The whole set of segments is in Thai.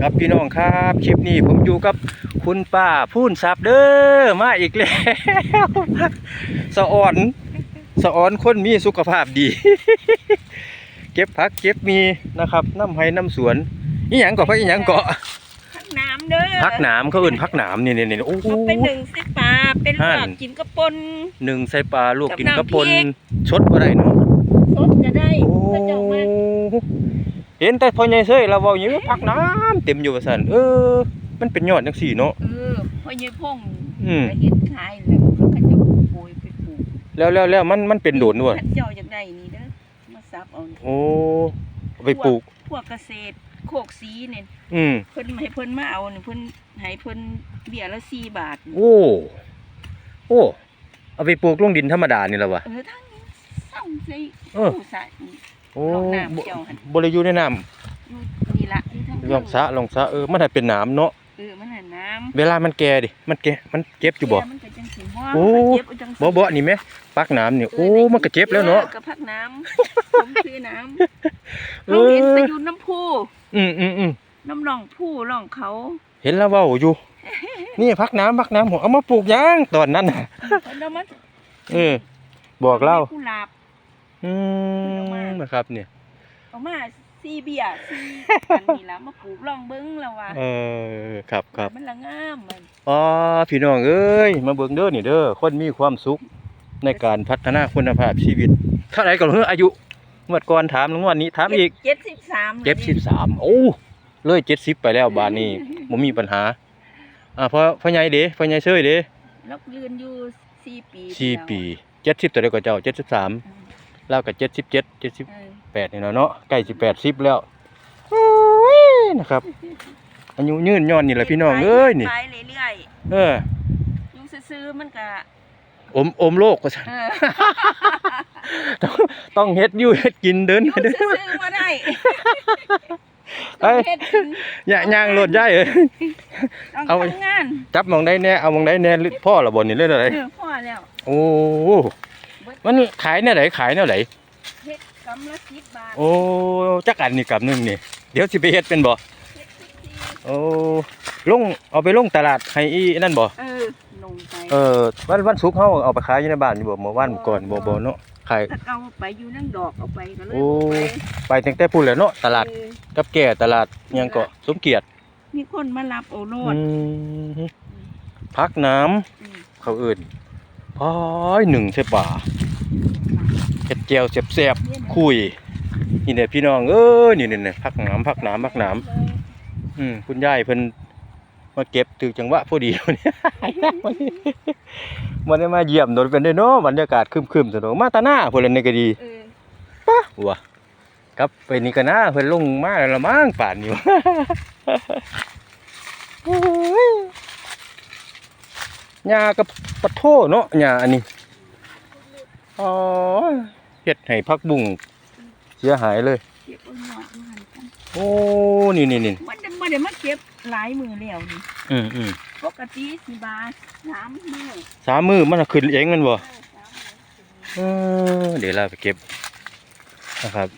ครับพี่น้องครับคลิปนี้ผมอยู่กับคุณป้าพูนซับเด้อมาอีกแล้วสะอ่อนสะอ่อนคนมีสุขภาพดี เก็บผักเก็บมีนะครับน้ำไห้น้ำสวนอีหยังเกาะพักอีหยังเกาะพักน้ำเด้อพักหนามเขาเอื่นพักหนามนี่นี่นี่โอ้โหเขาเป็นหนึ่งสิปลาเป็นลหั่วนกกินกระปนหนึ่งใส่ปลาลวกกินกับกระปนน้ำพริกชดบ่ได้เนาะสดจะได้โอ้พระเจ้ามา เห็นแต่พ่อใหญ่เซยเราเว้าอยู่พักน้ำเต็มอยู่ว่าซั่นเออ มันเป็นยอดจังซี่เนาะ เออพ่อเยพงอืม ไปเห็นขายแล้วเขาก็จะโปรยไปปลูกแล้วแล้วแล้วมันมันเป็นโดนด้วยพระเจ้าอยากได้นี่เด้อมาซับเอานี่โอ้เอาไปปลูก พวกเกษตรโคกสีเนี่ยอืม เพิ่นให้เพิ่นมาเอานี่เพิ่นให้เพิ่นเบี้ยละสี่บาท โอ้ โอ้ เอาไปปลูกลงดินธรรมดานี่แหละวะ เออทั้งนี้ส่งใส่เออ ผู้สระนี่ โอ้ลงน้ำเจ้าหั่นบ่ได้อยู่ในน้อยู่นี่ละที่ทั้งำลองสระลองสระเออมันให้เป็นน้ำเนาะเออมันหันน้ำเวลามันแก่ดิมันแก่มันเจ็บอยู่บ่ แก่มันก็จังสิบ่โอ้ มันก็เจ็บเอาจังสิบ่บ่นี่แม่ปักน้ำนี่โอ้มันก็เจ็บแล้วเนาะกับพักน้ำผมคือน้ำเอเราอ เห็นแต่อยู่น้ำพุอืมอืมอืมน้ำหนองผู้หนองเขาเห็นแล้วเว้าอยู่ นี่พักน้ำพักน้ำผมเอามาปลูกยางตอนนั้นน่ะเพิ่นเอามาเออบอกเล่า กุหลาบ อืมนะครับเนี่ยเอามาซีเบียซีอันนี้ละมาปลูกลองเบิ้งแล้วว่าเออครับครับมันละงามมันอ๋อพี่น้องเอ้ยมาเบิ่งเด้อนี่เด้อคนมีความสุขในการพัฒนาคุณภาพชีวิตเท่าไหร่ก็เฮืออายุงวดก่อนถามแล้วงวดนี้ถามอีกเจ็ดสิบสาม73โอ้เลย70ไปแล้วบาดนี้บ่มีปัญหา อ่าเพราะพ่อใหญ่เด้พ่อใหญ่เชยเด้แล้วยืนอยู่สี่ปีสี่แล้วปี70ตัวเดียวก็เจ้า73อืม แล้วก็77เออ78นี่เนาะเนาะใกล้สิ80แล้วโอ้ยนะครับอายุยืนย้อนนี่แหละพี่น้องเอ้ยนี่ไปเรื่อยเออๆอยู่ซื่อๆมันก็อมอมโลกก็ซั่นเออต้องต้องเฮ็ดอยู่เฮ็ดกินเดินอยู่เดินซื่อๆมาได้เอ้ต้องยเฮ็ดกินย่าย่างรถย้ายเอ้ยต้องเอาทำงานจับหมองได้แน่เอาหมองได้แน่ลึกพ่อละบ่นี่เล่นอะไรเออพ่อแล้วโอ้ มันขายแนวไหนขายแนวไหนเฮ็ดกำละสิบบาทโอ้จักอันนี่กับหนึงนี่ เดี๋ยวสิไปเฮ็ดเป็นบ่เฮ็ดสิบสี่โอ้ลงเอาไปลงตลาดให้อีนั่นบ่เออลงไปเออวันวันศุกร์เฮาเอาไปขายอยู่ในบ้านอยู่บ่เมื่อวันก่อนบ่บ่เนาะขาย ถ้าเอาไปอยู่นั่งดอกเอาไปก็เลยโอ้ เอาไปไปตั้งแต่พูดแหล้วเนาะตลาดเออกับแก่ตลาดหยังก็สมเกียรติมีคนมารับโอโรอืดมพักน้ำมเขาเอื่นพายหนึ่งใช่ป่า เห็ดเจียวเสียบๆคุยนี่เนี่ยพี่น้องเอ้ยนี่เนี่ยพักน้ำพักน้ำพักน้ำอืมคุณยายเพิ่นมาเก็บถึงจังหวะพอดีวันนี้มันได้มาเยี่ยมโดนเป็นได้เนาะบรรยากาศครึมๆสนุกมาตาหน้าเพิ่นเล่นนี่ก็ดีเออปะวะกลับไปนี่ก็น่าเพิ่นลงมาแล้วละมั้งป่านนี้วะโอ้ยหญ้ากับปะโทเนาะหญ้าอันนี้อ๋อ เฮ็ดให้ผักบุ้งเสียหายเลย เก็บเอาหยอดมาหั่นกันโอ้นี่นี่นี่มันจะบ่ได้มาเก็บหลายมือแล้วนี่อืมอืมปกติสิบาทสามมือสามมือมันน่ะขึ้นเองแมันบ่เออสามมือเออเดี๋ยวเราไปเก็บนะครับ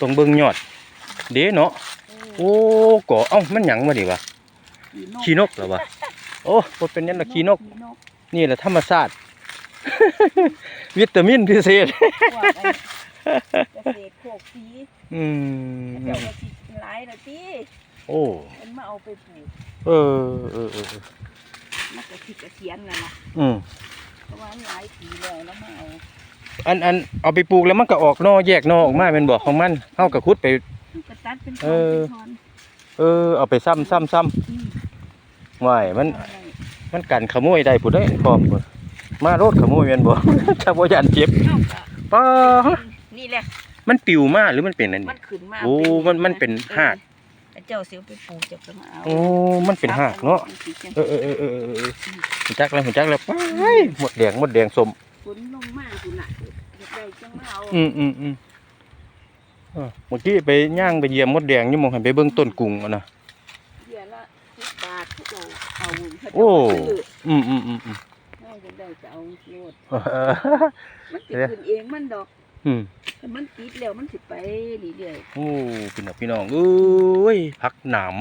ตรงเบิ่งยอด เด้เนาะเออโอ้ก่อเอ้ามันหยังมาดิวะขี่นกขี้นกเหรอวะโอ้บ่เป็นหยังละขี้นกขี่นกนี่แหละธรรมชาติ วิตามินพิเศษพวกไอ้เกษตรโคกสีอืมเจ้าก็สิหลายละติโอ้มันมาเอาไปปลูกเออเออเออเออมันก็สิเกษียณนั่นล่ะอืมเพราะว่าหลายปีแล้วแล้วมาเอาอันอันเอาไปปลูกแล้วมันก็ออกหนอแยกหนอออกมาเป็นบอกของมันเฮาก็ขุดไป มันก็ตัดเป็นเอท่อนอเป็นท่อนเออเอาไปซ้ำซ้ำซ้อืมำว่ายมัน เอาได้มันกันขโมยได้ผู้ใดพร้อมพุ่น มาโรดขโมยแม่นบ่ ถ้าบ่ยันเจ็บเอาก็ป้านี่แหละ มันปิวมาหรือมันเป็นอันมันี้ นขึ้นมาโอ้มันมันเป็นหาก เออเจ้าเสียวไปปลูกเจะมาเอาโอ้มันเป็นหากเนาะมันสิจังเออเออเออเออเออเออหุ่นจักแล้วหุ่นจักแล้วไปหมดแดงหมดแดงสมฝนลงมาคุณน่ะอยากได้จังมาเอาอืมอืมอืมเออเมื่อกี้ไปย่างไปเยี่ยมมดแดงอยู่หมองหันไปเบิ่งต้นกุ้งอะนะ เดือนละสิบบาทเขาเอาเอาเขาโอ้จะซื้ออืมอืมอืมอืม น่าจะได้จะเอาโลดเออมันติดขึ้นเองมันดอกอืมถ้ามันติดแล้วมันสิไปเรื่อยโอ้พี่น้องพี่น้องเอ้ยพักหนาม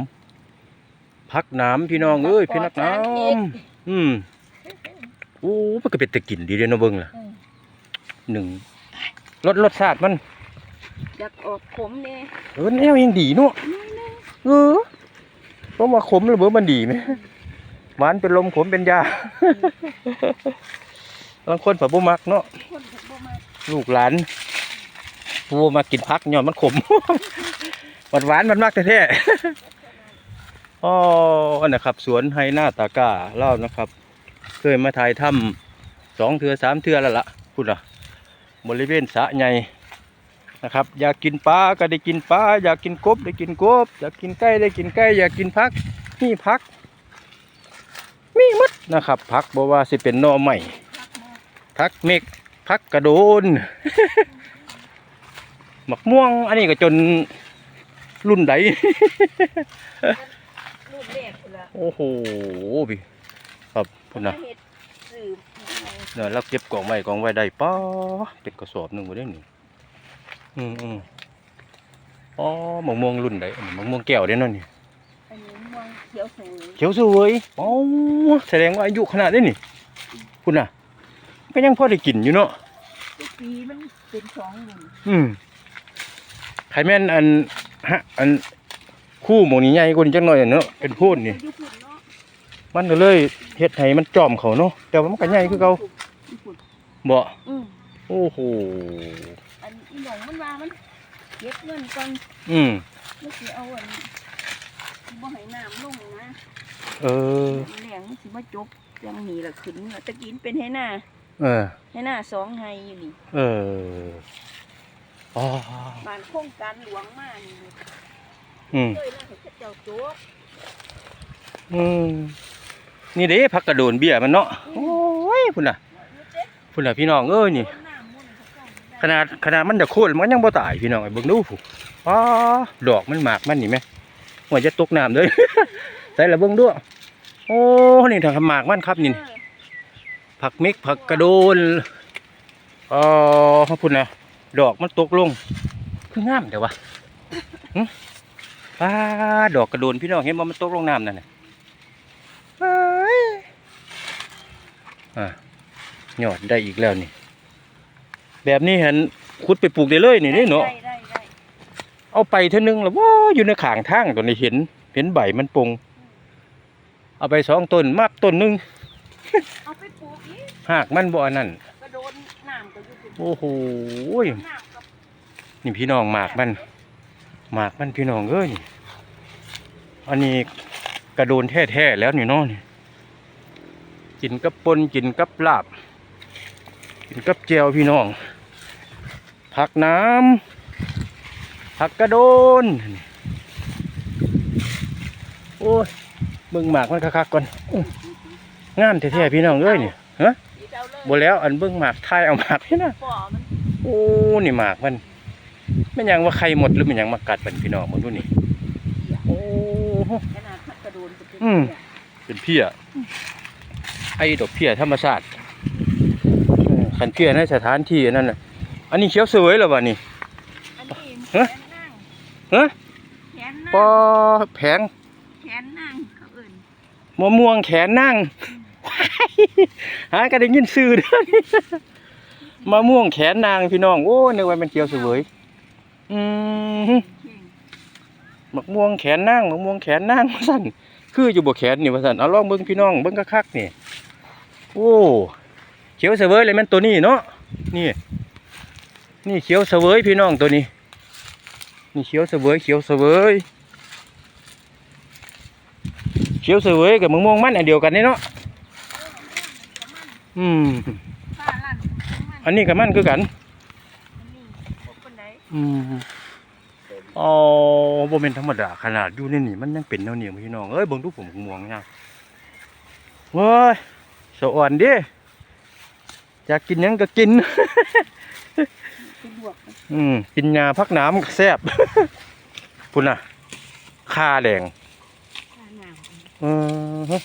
พักหนามพี่น้องเอ้ยพี่นักหน้ำอืมโอ้มันก็เป็นตะกินดีเด้เนาะเบิ่งล่ะๆอืมหนึ่งรสรสชาติมันอยากออกขมแน่เออแนวยังดีเนาะน้อยหนึงเออเพราะว่าขมแล้วเบิ่มันดีไหม หวานเป็นลมขมเป็นยาบางคนผับ่มักเนาะลูกหลานผู้มากินพักย้อนมันขมหวานหวานมันมากแท้ๆอ๋ออันนะครับสวนไฮนาตากาเล่านะครับ เคยมาถ่ายถ้ำสองเทือสามเทือแล้วล่ะพูดอะบริเวณสะใหญ่นะครับ อยากกินปลาก็ได้กินปลาอยากกินกบได้กินกบ อยากกินไก่ได้กินไก่อยากกินพักมีพัก มีหมดนะครับพักบอกว่าสิเป็นหนอใหม่พักมาพักเมกพักกระโดนหมักม่วง อันนี้ก็จนรุ่นใดรูปแรกพุ่นละโอ้โหพี่ครับพุ่นนะมาเฮ็ดสืบยังไงเนี่ยเราเก็บกล่องไว้กล่องไว้ได้ป้าเป็นกระสอบหนึ่งบ่ได้นี่อืมอืมอ๋อหมกม่วงรุ่นใดอันนี้หมกม่วงแก้วเด้เนาะนี่อันนี้ม่วง เขียวสวยเขียวสวยโอ้แสดงว่าอายุขนาดนี้นี่คุณน่ะก็ยังพอได้กินอยู่เนาะทุกปีมันเป็นสองหนึ่งอืมไข่แม่นอันฮะอันคู่หมองนี้ใหญ่กว่านี้จังหน่อยอะเนาะเป็นพูดนี่อยู่พุ่นเนาะมันก็เลยเฮ็ดให้มันจอมเขาเนาะแต่ว่ามันก็ใหญ่คือเก่าอยู่พุ่นบ่อืมโอ้โหอันอีหลงมันว่ามันเก็บเงินก่อนอืม มันสิเอาอัน บ่ให้น้ำลงนะเออแหลงมันสิมาจบจังนี้ล่ะขึ้นตะกี้มันเป็นให้หน้าเออให้หน้าสองให้อยู่นี่เอออ๋อบ้านโครงการหลวงมานี่อืมเคยแล้วเขาเจ้าโจ๊กอืมนี่เด้ผักกระโดนเบี้ยมันเนาะโอ้ยพุ่นน่ะพุ่นน่ะพี่น้องเอ้ยนี่น้ำมุ่นเขาเจ้าขนาดขนาดมันจะโค่นมันยังบ่ตายพี่น้องไอ้เบิ่งดูผู้อ๋อดอกมันหมากมันนี่ไหม ว่าจะตกน้ำเลย ใส่ละเบิ่งดูโอ้นี่ทางหมากมันครับนี่ผักเม็กผักกระโดนอ๋อพุ่นน่ะดอกมันตกลง คืองามแต่ว่าหึป้าดอกกระโดนพี่น้องเห็นบ่ามันตกลงน้ำนั่นน่ะเอ้ยอะยอดได้อีกแล้วนี่ แบบนี้เห็นขุดไปปลูกได้เลยนี่เด้เนาะ เอาไปเท่านึงแล้วว้าอยู่ในข่างทางตัวนี้เห็น เห็นใบมันปงเอาไปสองต้นมากต้นหนึงเอาไปปลูกอีกหากมันบ่อันนั้นกระโดนน้ำก็อยู่พุ่นโอ้โหน้ำกับนี่พี่น้องหมากมันหมากมันพี่น้องเอ้ยอันนี้กระโดนแท้ๆแล้วนี่เนาะนี่กินกับปนกินกับลาบกินกับแจวพี่น้องผักน้ำ ผักกระโดน โอ้ยเบิ่งหมากมันคักๆก่อนงามแท้ๆพี่น้องเอ้ยเนี่ยฮะบ่แล้วอันเบิ่งหมากทายเอาหมากพี่นะป่อมันโอ้นี่หมากมันแม่ยังว่าใครหมดหรือแม่นยังมากัดเป็นพี่น้องมึงดูนี่โอ้ขนาดพักกระโดนอืมเป็นเพี้ยไอ้ดอกเพี้ยธรรมชาติขันเพี้ยในสถานที่อันนั้นน่ะอันนี้เขียวสวยแล้วะนี่อันนี้แขฮะ ฮะแขนปนั่องแผงแขนนั่งเขาเอิ่นมะม่วงแขนนั่งหาก็ได้ยินซื้อเด้อนี่มะม่วงแขนนางพี่น้องโอ้นึกว่าเป็นเขียวเสวยอืมเก่งมะม่วงแขนนั่งมะม่วงแขนนั่ง ว่าสั่นคืออยู่บ่แขนนี่ว่าสั่นเอาลองเบิ่งพี่น้องเบิ่งคักๆนี่โอ้เขียวเสวยเลยแมันตัวนี้เนาะนี่ นี่เขียวเสวยพี่น้องตัวนี้ นี่เขียวเสวยเขียวเสวยเขียวเสวยกับมะม่วงมันอันเดียวกันนี่เนาะอืมอันนี้กับมันคือกันอืมอ๋อบ่เป็นธรรมดาขนาดอยู่ในนี่มันยังเป็นแนวเหนี้พี่น้องเอ้ยเบิ่งดูผมม่วงเนี่ยเว้ยสะอ่อนดิอยากกินยังก็กิน เป็นบวกอืมกินยาพักน้ำแซ่บ พุ่นน่ะคาแดงค่าน้ำเออ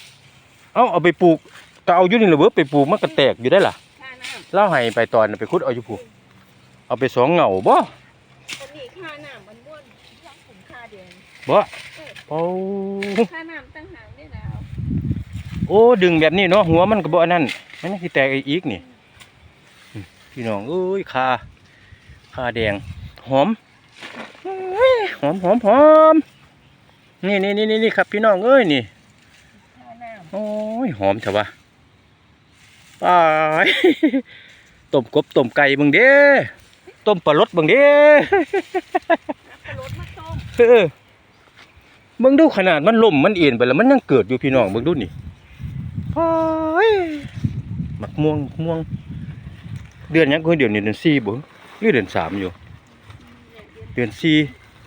เอาเอาไปปลูกก็เอาอยู่นี่ระเบิดไปปลูกมันก็แตกอยู่ได้ล่ะค่าน้เล่าให้ไปตอนไปคุดเอาอยู่ผูกเอาไปสองเหงาบ่คนนี้ค่าน้ำมันม่วนยังขุมค่าเดือนบ่โอ้ค่าน้ำตั้งหางได้แล้วโอ้ดึงแบบนี้เนาะหัวมันก็บ่อันนั้นมันยังสิแตกอีกนี่อืมพี่น้องเอ้ยคา คาแดง หอมเอ้ยหอมหอมหอมนี่นี่นี่นี่ครับพี่น้องเอ้ยนี่ค่าน้ำโอ้ยหอมเถอะวะไปต้มกบต้มไก่เบิ่งเด้ต้มปลาลดเบิ่งเด้น้ำกระโดดมาต้มเออเบิ่งดูขนาดมันล่มมันเอ็นไปแล้วมันยังเกิดอยู่พี่น้องเบิ่งดูนี่ไปมักม่วงมักม่วง เดือนหยังก็เดือนนี้เดือนสี่บ่ หรือเดือนสามอยู่เนี่ยเดือนเดือนสี่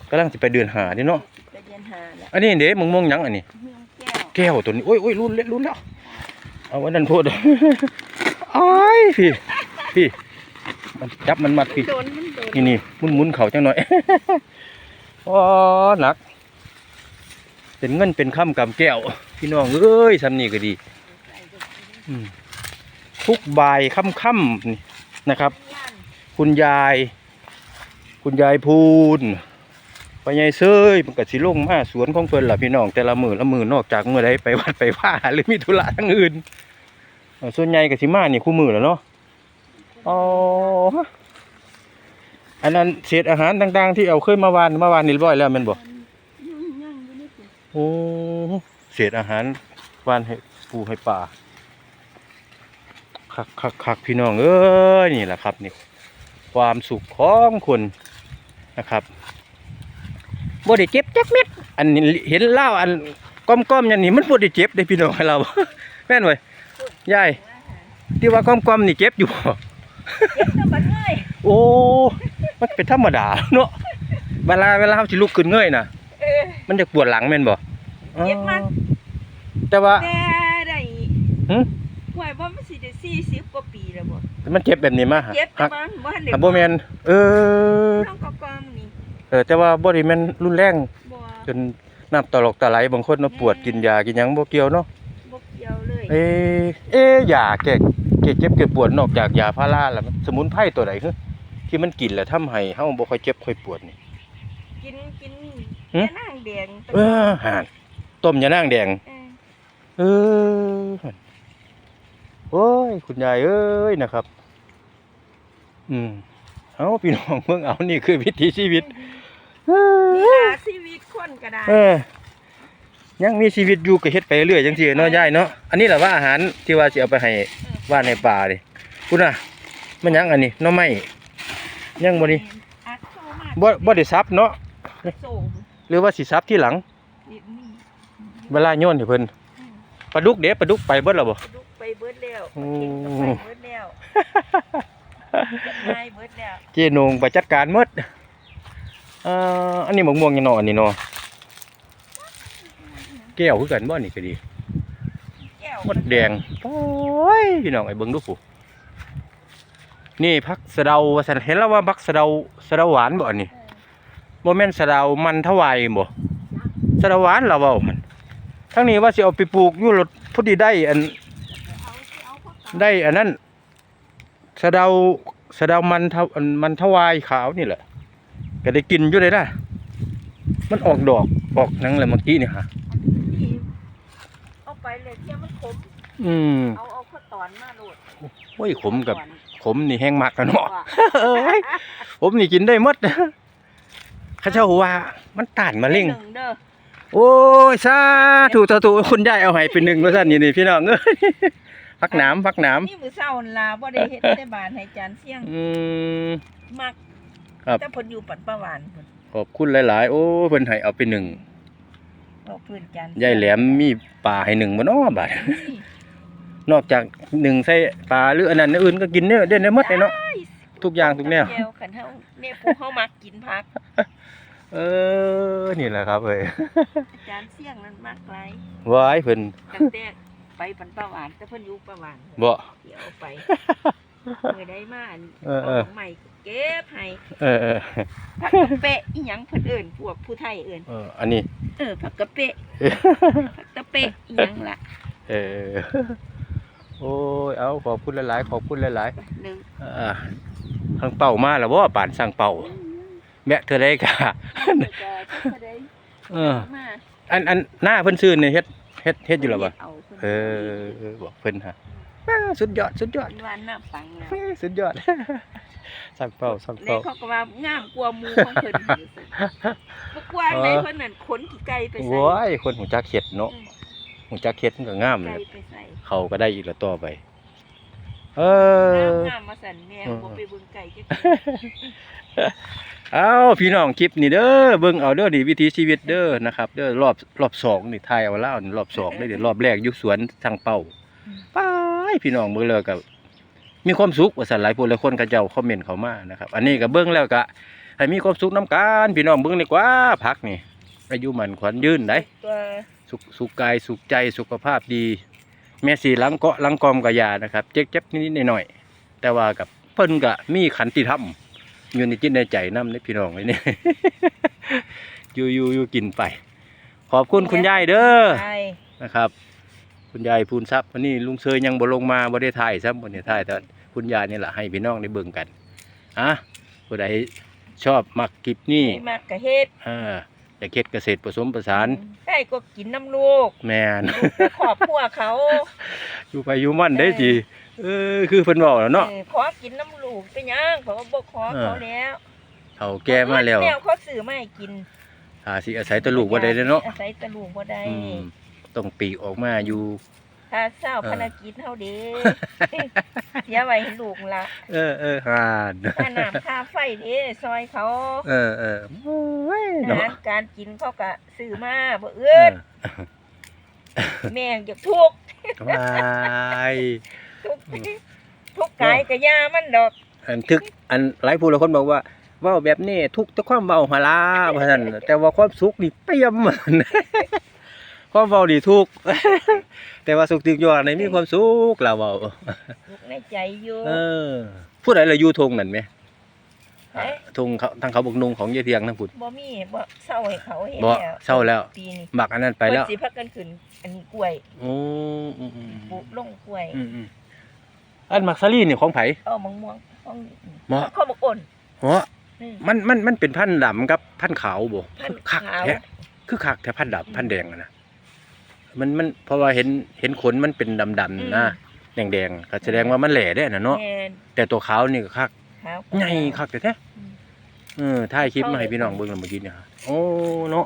กำลังจะไปเดือนห้านี่เนาะไปเดือนหาแล้วอันนี้เด้มังม่วงหยังอันนี้เมืองแก้วแก้วตัวนี้โอ้ยโอ้ยรุ่นเล็กรุ่นแล้วเอาอันนั้นโทษอ้ายพี่พี่มันจับมันมัดพี่โดนมันโดนนี่นี่หมุนหมุนเขาจังหน่อยอ๋อหนัก เป็นเงินเป็นข้ามกำแก้ว พี่น้องเอ้ยทำนี่ก็ดีอืมทุกบ่ายค่ำค่ำๆนี่นะครับ คุณยาย คุณยายพูนไปยายเซยมันก็สิลงมาสวนของเพิ่นล่ะพี่น้องแต่ละมือละมือนอกจากมือใดไปวัดไปว่าหรือมีธุระทั้งอื่นส่วนใหญ่ก็สิมานี่คู่มือแล้วเนาะอ๋ออันนั้นเศษอาหารต่าง ๆ ที่เอาเคยมาวานมาวานนี่บร้อยแล้วม่นบอยู่ในถุงโอ้เศษอาหารวานให้ปูให้ป่าคักคักคักพี่น้องเอ้ยนี่แหละครับนี่ ความสุขของคนนะครับบ่ได้เจ็บจักเม็ด อันนี้เห็นเล่าอันก้อมๆอย่างนี้มันบ่ได้เจ็บได้พี่น้องให้เราแม่นเว้ยยายที่ว่าก้อมๆนี่เจ็บอยู่บ่เจ็บตะบัดเลยโอ้มันเป็นธรรมดาเนาะเวลาเวลาเฮาสิลุกขึ้นเงยน่ะเออมันจะปวดหลังแม่นบ่เจ็บมันแต่ว่าแต่ได้หึ หวยว่ามันสิได้สี่สิบกว่าปี แล้วบ่มันเจ็บแบบนี้มาฮะเจ็บแต่ฮักมันบ่ทันได้ฮักบ่แม่นเออ น้องกอกอมนี่เออแต่ว่าบ่ได้แม่นรุนแรง บ่จนน้ำตลกตะไหลบางคนเนาะปวดกินยากินหยังบ่เกี่ยวเนาะ บ่เกี่ยวเลยเอ๊ะเอ๊ะยาแก้แก้เจ็บแก้ปวดนอกจากยาพาราแล้วสมุนไพรตัวใดคือที่มันกินแล้วทำให้เฮาบ่ค่อยเจ็บค่อยปวดนี่ กินกินหึ แค่นางแดงเออหานต้มยานางแดง เออเออหั่น โอ้ย คุณยายเอ้ยนะครับ อืมเอาพี่น้องเพิ่งเอานี่คือวิถีชีวิตเอนี่อล่ะชีวิตคนก็ได้เออยังมีชีวิตอยู่ก็เฮ็ดไปเรื่อยจังซี่เนาะยายเนาะอันนี้แหละว่าอาหารที่ว่าสิเอาไปให้ว่านในป่าดิคุณน่ะมันหยังอันนี้หน่อไม้ยังบ่นี่อัดโซมาบ่บ่ได้ซับเนาะส่งหรือว่าสิซับที่หลังนี่นี่เวลาโยนให้เพิ่นอืมปลาดุกเด้ปลาดุกไปเบิดแล้วบ่ลูก ไปเบิดแล้วโอ้เก่งก็ไปเบิดแล้วนายเบิดแล้วเจนงไปจัดการหมดเอ่ออันนี้หมกม่วงยังเนาะอันนี้เนาะแก้วคือกันบ่นี่ก็ดีแก้วหมดแดงโอ้ยพี่น้องไอ้เบิ่งดูผู้นี่พักสะเดาว่าซั่นเห็นแล้วว่าพักสะเดาสะเดาหวานบ่อันนี้บ่แม่นสะเดามันถวายบ่สะเดาหวานล่ะเว้าหั่นทั้งนี้ว่าสิเอาไปปลูกอยู่รถพอดีได้อัน ได้อันนั้นสะเดาสะเดามันทวอันมันถวายขาวนี่แหละก็ได้กินอยู่เลยนะมันออกดอกออกหนังเลยเมื่อกี้นี่ฮะนี่เอาไปเลยเที่ยวมันขมอืมเอาเอาข้าวตอนมาโหลดโอ้ยขมกับข้าวตอนขมนี่แห้งมากกันเนาะว่าเอ้ยผมนี่กินได้หมดเข้าเจ้าว่า มันต้านมะเร็งหนึ่งเด้อโอ้ยสาธุสาธุคุณยายเอาให้เป็นหนึ่งว่าซั่นนี่นี่พี่น้องเอ้ย พักหน้ำพักหน้นี่มือเศร้านั่นล่ะบ่ได้เฮ็ดแต่บานให้จานเสี่ยงำอืมมักครับแต่เพิ่นอยู่ปัดประวานเพิ่นขอบคุณหลายๆ โอ้เพิ่นให้เอาไปหนึ่งเอาเพิ่นจานยายแหลมมีปลาให้หนึ่งบ่เนาะบาดนี่นอกจากหนึ่งใส่ปลาหรืออันนั้นอันอื่นก็กินเนี่ยได้ในหมดเลยเนาะทุกอย่างทุกแนวเดียวคันเฮาเนี่ยผู้เฮามักกินผัก เออนี่แหละครับเอ้ยอาจารย์เสี่ยงนั้นมักหลายว้ายเพิ่นตั้งแต่ ไปปันประวานแต่เพิ่นอยู่ประวานบ่ เดี๋ยวเอาไปเมื่อได้มาอันเออเออาใหม่เก็บให้เออเออผักกะเปะอีหยังเพิ่นเอิ้นพวกผู้ไทยเอิ้นเอออันนี้ เออผักกะเปะผักกะเปะอีหยังล่ะเออโอ้ยเอาขอบคุณหลายๆขอบคุณหลายหนึ่งๆอ่าทางเป่ามาแล้วบ่ป่านสั่งเป่าแม่เธอได้กะแล้วก็เพิ่นก็ได้เออมา อันอันหน้าเพิ่นซื้อนี่เฮ็ดเฮ็ดเฮ็ดอยู่แล้วบ่เอา เพิ่นเออเออบอกเพิ่นฮะอ้าสุดยอดสุดยอดเพิ่นว่าน้ำปังนะเอ้ยสุดยอดสั่งเป่าสั่งแล้วเป่าเขาก็ว่างามกว่าหมู่ของเพิ่นบ่กว่าไหนเพิ่นนั่นขนขี้ไก่ไปใส่โว้ยคนหูจักเข็ดเนาะอืมหูจักเข็ดมันก็งามไก่เลยไปใส่เขาก็ได้อีกแล้วต่อไป เอองามๆมาสั่นแม่เออบ่ไปเบิ่งไก่จัก เอาพี่น้องคลิปนี่เด้อเบิ่งเอาเด้อนี่วิถีชีวิตเด้อนะครับเด้อรอบรอบสองนี่ทายเอาแล้วรอบสองนี่เดี๋ยวรอบแรกยู่สวนทางเป่าไปพี่น้องเบิ่งแล้วก็มีความสุขว่าซั่นหลายผู้หลายคนก็เจ้าคอมเมนต์เขามานะครับ อันนี้ก็เบิ่งแล้วก็ให้มีความสุขนํกันพี่น้องเบิ่งดีกว่าพักนี่อายุมันขวัญยืนได้สุขสุขกายสุขใจสุขภาพดี แม่สีหลังเกาะหลังกอมกะยานะครับ เจ็บเจ็บนิดหน่อยแต่ว่ากับเพิ่นก็มีขันติธรรม อยู่ในจิตในใจนำในพี่น้องไว้นี่อยู่อยู่อยู่กินไป ขอบคุณคุณยายเด้อใช่นะครับ คุณยายพูนทรัพย์วันนี้ลุงเซยยังบ่ลงมาบ่ได้ถ่ายซ้ำบ่ได้ถ่ายแต่คุณยายนี่แหละให้พี่น้องได้เบิ่งกันอะผู้ใดชอบมักคลิปนี้มากกะเฮ็ดอ่าจะเฮ็ดเกษตรผสมผสานได้ก็กินน้ำลูกแม่นลูกก็ครอบครัวเขา อยู่ไปอยู่มันได้จี เออคือเพิ่นบอกแล้วเนาะ เออขอกินน้ำลูกเป็นหยังเขาก็บ่ขอเขาแล้วเขาแก่มาแล้วแนวเขาซื้อมาให้กินหาสิอาศัยแตะลูกบ่ได้เด้อเนาะอาศัยแตะลูกบ่ได้อืมต้องปีกออกมาอยู่ ถ้าเศร้าเออ ภารกิจเฮาเด้ เสียไว้ให้ลูกละเออเออหานค่าน้ำค่าไฟเด้ซอยเขาเออเออโอ้ยอาเนาะหารการกินเขาก็ซื้อมาบ่เอเอื้อดแม่งอยากทุกข์วาย ทุกข์ทุกข์กายก็ยามันดอก อันทึกอันหลายผู้หลายคนบอกว่าเว้าแบบนี้ทุกข์แต่ความเว้าหาลาว่าซั่นแต่ว่าความสุขนี่เปี่ยมความเว้านี่ทุกข์แต่ว่าสุขถึกยอดในมีความสุขล่ะเว้าทุกข์ในใจอยู่เออผู้ใดล่ะอยู่ทงนั่นแหมเอ้ยทงเขาทางเขาบกนุงของยายเทียงทั้งพุ่นบ่มีบ่เศร้าให้เขาเห็นบ่แล้วเศร้าแล้วปีนี้บักอันนั้นไปแล้วเพิ่นสิพักกันขึ้นอันนี้กล้วยโอ้อืมอืมปลูกลงกล้วย อืมอืม อันมักซารีนี่ของไผเอามะม่วงของเหมาะข้าวบกอ่อนเพราะอืม มันมันมันเป็นพันธุ์ดำกับพันธุ์ขาวบ่พันธุ์คักขาว แท้คือคักแท้พันธุ์ดำพันธุ์แดงอะนะมันมันเพราะว่าเห็นเห็นขนมันเป็นดำๆนะแดงๆก็แสดงว่ามันแหล่ได้น่ะเนาะแม่นแต่ตัวขาวนี่ก็คัก ขาว ใหญ่คักแท้อืมๆเออถ่ายคลิปมาให้พี่น้องเบิ่งแล้วเมื่อกี้เนี่ยโอ้เนาะ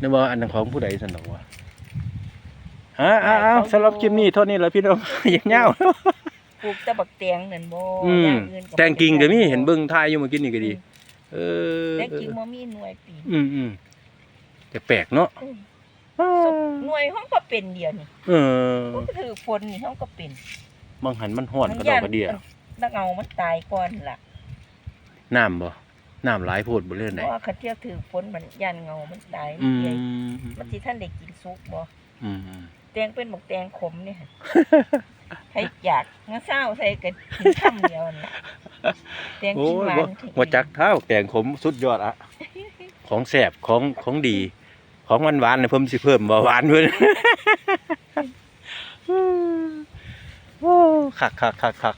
นึกว่าอันนั้นของผู้ใดซั่นดอกวะ ฮะอ้าวๆสำหรับคลิปนี้เท่านี้แหล้วพี่น้อง อย่าเงาวปลูกแตะบักแตงนั่นบ่อืมอย่างอื่นแตงกิ่งก็มีเห็นเบิ่งทายอยู่เมื่อกี้นี่ก็ดี เออแตงกิ่งบ่มีหน่วยปีอืมอืมแต่แปลกเนาะอืมศพหน่วยห้องก็เป็นเดียวนี่เออก็ถือฝนนี่ห้องก็เป็นบางหันมันฮ้อนกระดอกกระเดียนักเอามันตายก่อนล่ะน้ำบ่น้ำหลายโพดบ่เล่นเพไหนราะว่าคันเที่ยวถือฝนมันยันเงามันตายอืมใหญ่มันสิท่านได้กินซุปบ่อืมอืม แตงเป็นบักแตงขมเนี่ยให้อยากงั้นเศร้าใส่กันกินคำเดียวน่ะแตงโอ้กินหยวาบ่นหัวจักเท้าแกงขมสุดยอดอะของแซ่บของของดี ของหวานหวานๆเนี่ยเพิ่มสิเพิ่มบ่หวานเพิ่น โอ้คักคักคักคัก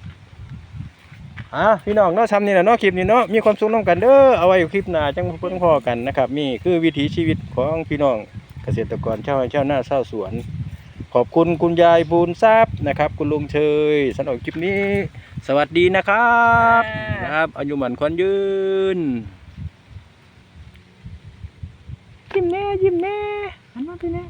อะพี่น้องเนาะทำนี่แหละเนาะคลิปนี้เนาะมีความสุขน้ำกันเด้อเอาไว้คลิปหน้าจังเพิ่งพอกันนะครับนี่คือวิถีชีวิตของพี่น้องเกษตรกรชาวไร่ชาวนาชาวสวน ขอบคุณคุณยายบูนทรัพย์นะครับ คุณลุงเชยสำหรับคลิปนี้ สวัสดีนะครับอ่าครับอายุหมันควันยืนยิ้มแน่ยิ้มแน่หันมาพี่แน่